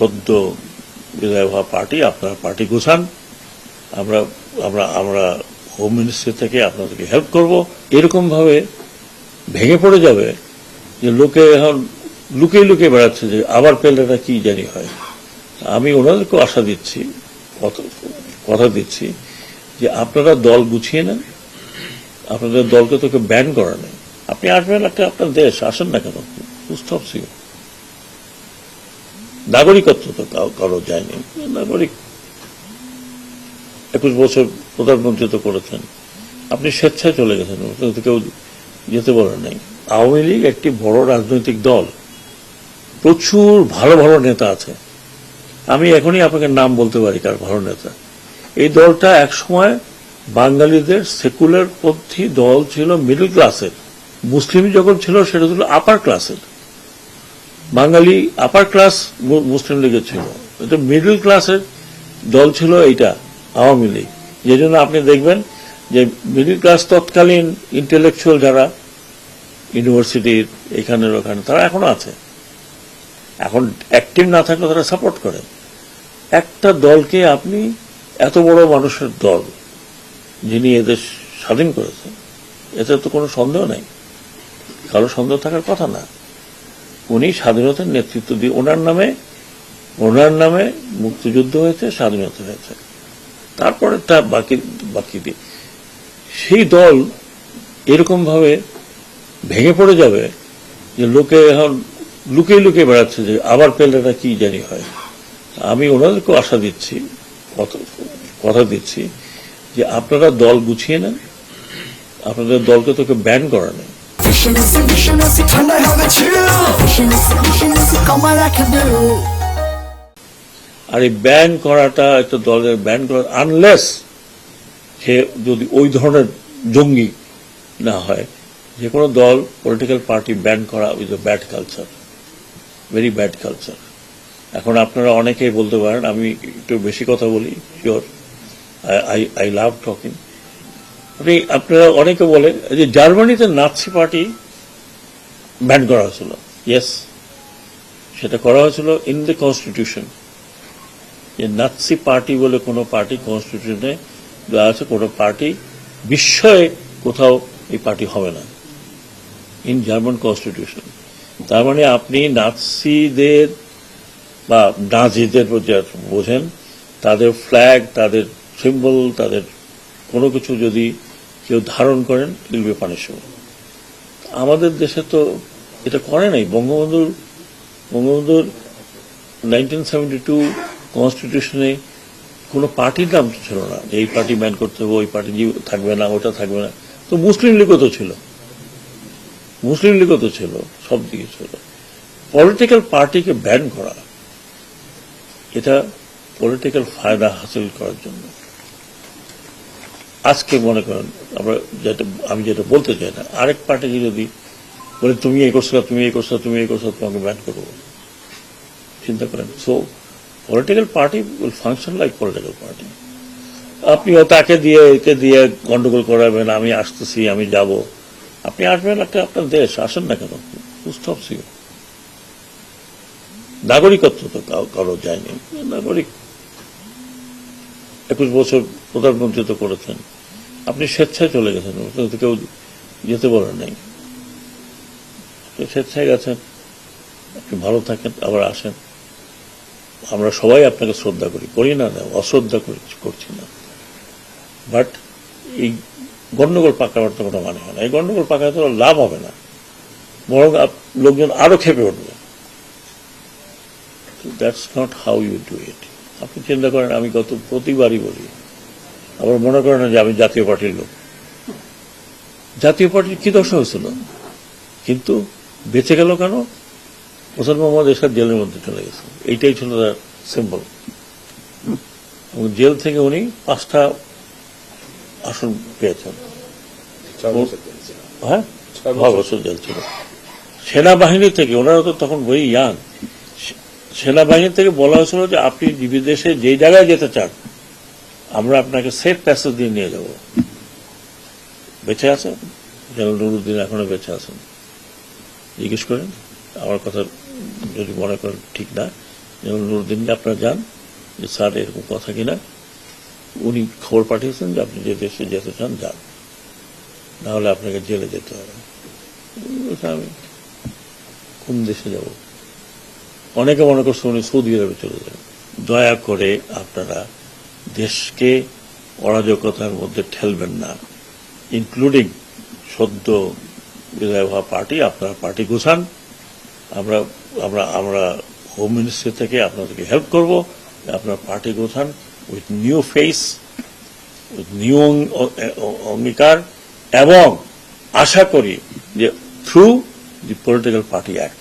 সদ্য বিদায় হওয়া পার্টি, আপনারা পার্টি গোছান। আমরা আমরা আমরা হোম মিনিস্ট্রি থেকে আপনাদেরকে হেল্প করব। এরকম ভাবে ভেঙে পড়ে যাবে যে লোকে এখন লুকিয়ে লুকিয়ে বেড়াচ্ছে যে আবার পেলেটা কি জানি হয়। আমি ওনাদেরকেও আশা দিচ্ছি কথা- দিচ্ছি যে আপনারা দল গুছিয়ে নেন। আপনাদের দলকে তোকে ব্যান করা নেই। আপনি আসবেন একটা, আপনার দেশ, আসেন না কেন? সিও নাগরিকত্ব তো কারও যায়নি। নাগরিক একুশ বছর প্রধানমন্ত্রী তো করেছেন। আপনি স্বেচ্ছায় চলে গেছেন। কেউ যেতে বলেন নাই। আওয়ামী লীগ একটি বড় রাজনৈতিক দল। প্রচুর ভালো ভালো নেতা আছে। আমি এখনই আপনাকে নাম বলতে পারি কার ভালো নেতা। এই দলটা একসময় বাঙালিদের সেকুলার পন্থী দল ছিল মিডল ক্লাসের। মুসলিম যখন ছিল, সেটা ছিল আপার ক্লাসের। বাঙালি আপার ক্লাস মুসলিম লীগের ছিল। এটা মিডল ক্লাসের দল ছিল এইটা, আওয়ামী লীগ। যে জন্য আপনি দেখবেন যে মিডল ক্লাস তৎকালীন ইন্টেলেকচুয়াল যারা ইউনিভার্সিটির এখানের ওখানে, তারা এখনও আছে। এখন অ্যাক্টিভ না থাকলে তারা সাপোর্ট করে। একটা দলকে আপনি এত বড় মানুষের দল যিনি এদেশ স্বাধীন করেছেন, এতে তো কোনো সন্দেহ নাই। কারও সন্দেহ থাকার কথা না। উনি স্বাধীনতার নেতৃত্ব দিয়ে ওনার নামে ওনার নামে মুক্তিযুদ্ধ হয়েছে, স্বাধীনতা হয়েছে। তারপরে তা বাকি বাকি দিয়ে। সেই দল এরকম ভাবে ভেঙে পড়ে যাবে যে লোকে এখন লুকিয়ে লুকিয়ে বেড়াচ্ছে যে আবার পেলেটা কি জানি হয়। আমি ওনাদেরকেও আশা দিচ্ছি, কথা- কথা দিচ্ছি যে আপনারা দল গুছিয়ে নেন, আপনাদের দলকে তোকে ব্যান করা নেই। Visionist, visionist, কমা রাখে বেরো আর এই ব্যান করাটা একটা দলের ব্যান করা আনলেস সে যদি ওই ধরনের জঙ্গি না হয় যে কোনো দল পলিটিক্যাল পার্টি ব্যান করা with a bad culture very bad culture এখন আপনারা অনেকেই বলতে পারেন আমি একটু বেশি কথা বলি sure I I love talking আপনি, আপনারা অনেকে বলেন যে জার্মানিতে নাৎসি পার্টি ব্যান করা হয়েছিল। ইয়েস সেটা করা হয়েছিল ইন দ্য কনস্টিটিউশন যে নাৎসি পার্টি বলে কোনো পার্টি কনস্টিটিউশনে দেওয়া আছে, কোনো পার্টি বিস্ময়ে কোথাও এই পার্টি হবে না। ইন জার্মান কনস্টিটিউশন তার মানে আপনি নাৎসিদের বা নাজিদের বোঝেন, তাদের ফ্ল্যাগ তাদের সিম্বল তাদের কোনো কিছু যদি কেউ ধারণ করেন ইল বি পানিশেবল আমাদের দেশে তো এটা করে নাই। বঙ্গবন্ধুর বঙ্গবন্ধুর নাইনটিন সেভেন্টি টু কনস্টিটিউশনে কোনো পার্টির নাম তো ছিল না এই পার্টি ব্যান করতে হবে, ওই পার্টি থাকবে না, ওটা থাকবে না। তো মুসলিম লীগও তো ছিল। মুসলিম লীগও তো ছিল, সব দিকে ছিল। পলিটিক্যাল পার্টিকে ব্যান করা, এটা পলিটিক্যাল ফায়দা হাসিল করার জন্য। আজকে মনে করেন, আমরা যেটা, আমি যেটা বলতে চাই না, আরেক পার্টিকে যদি বলে, তুমি এই করছ তুমি এই করছ তুমি এই করছ তোমাকে ব্যান করব। চিন্তা করেন। So political party will function like political party আপনিও তাকে দিয়ে, একে দিয়ে গন্ডগোল করাবেন, আমি আসতেছি, আমি যাব। আপনি আসবেন একটা আপনার দেশ, আসেন না কেন? সিও নাগরিকত্ব তো কারও যায়নি নাগরিক একুশ বছর প্রধানমন্ত্রী তো করেছেন। আপনি স্বেচ্ছায় চলে গেছেন কেউ যেতে বলেন নাই। স্বেচ্ছায় গেছেন, আপনি ভালো থাকেন, আবার আসেন। আমরা সবাই আপনাকে শ্রদ্ধা করি করি না না, অশ্রদ্ধা করি, করছি না। বাট এই গন্ডগোল পাকাবার তো কোনো মানে হয় না। এই গন্ডগোল পাকাতে তো লাভ হবে না। বরং লোকজন আরও খেপে উঠবে। That's not how you do it আপনি চিন্তা করেন আমি গত প্রতিবারই বলি আবার মনে করেন না যে আমি জাতীয় পার্টির লোক। জাতীয় পার্টির কি দশা হয়েছিল? কিন্তু বেঁচে গেল কেন? হোসেন মোহাম্মদ এরশাদ জেলের মধ্যে চলে গেছে। এইটাই ছিল তার সিম্বল এবং জেল থেকে উনি পাঁচটা আসন পেয়েছেন। হ্যাঁ? ছয় বছর। জেল ছিল। সেনাবাহিনী থেকে ওনারা তো তখন বই ইয়াং সেনাবাহিনী থেকে বলা হয়েছিল যে আপনি বিদেশে যে জায়গায় যেতে চান, আমরা আপনাকে সেফ প্যাসেজ দিয়ে নিয়ে যাব। বেঁচে আছেন? জেনারেল নুরুদ্দিন এখনও বেঁচে আছেন। জিজ্ঞেস করেন, আমার কথা যদি মনে করেন ঠিক না যেমন নুরুদ্দিনকে আপনারা যান যে স্যার এরকম কথা কিনা, উনি খবর পাঠিয়েছেন যে আপনি যে দেশে যেতে চান, যান। না হলে আপনাকে জেলে যেতে হবে। আমি কোন দেশে যাব? অনেকে মনে করছে উনি সৌদি আরবে চলে যাবেন। দয়া করে আপনারা দেশকে অরাজকতার মধ্যে ঠেলবেন না। ইনক্লুডিং সদ্য বিদায় হওয়া পার্টি, আপনারা পার্টি গুছান। আমরা আমরা আমরা হোম মিনিস্ট্রি থেকে আপনাদেরকে হেল্প করব। আপনার party গোছান with new face with new অঙ্গীকার এবং আশা করি যে through the political party act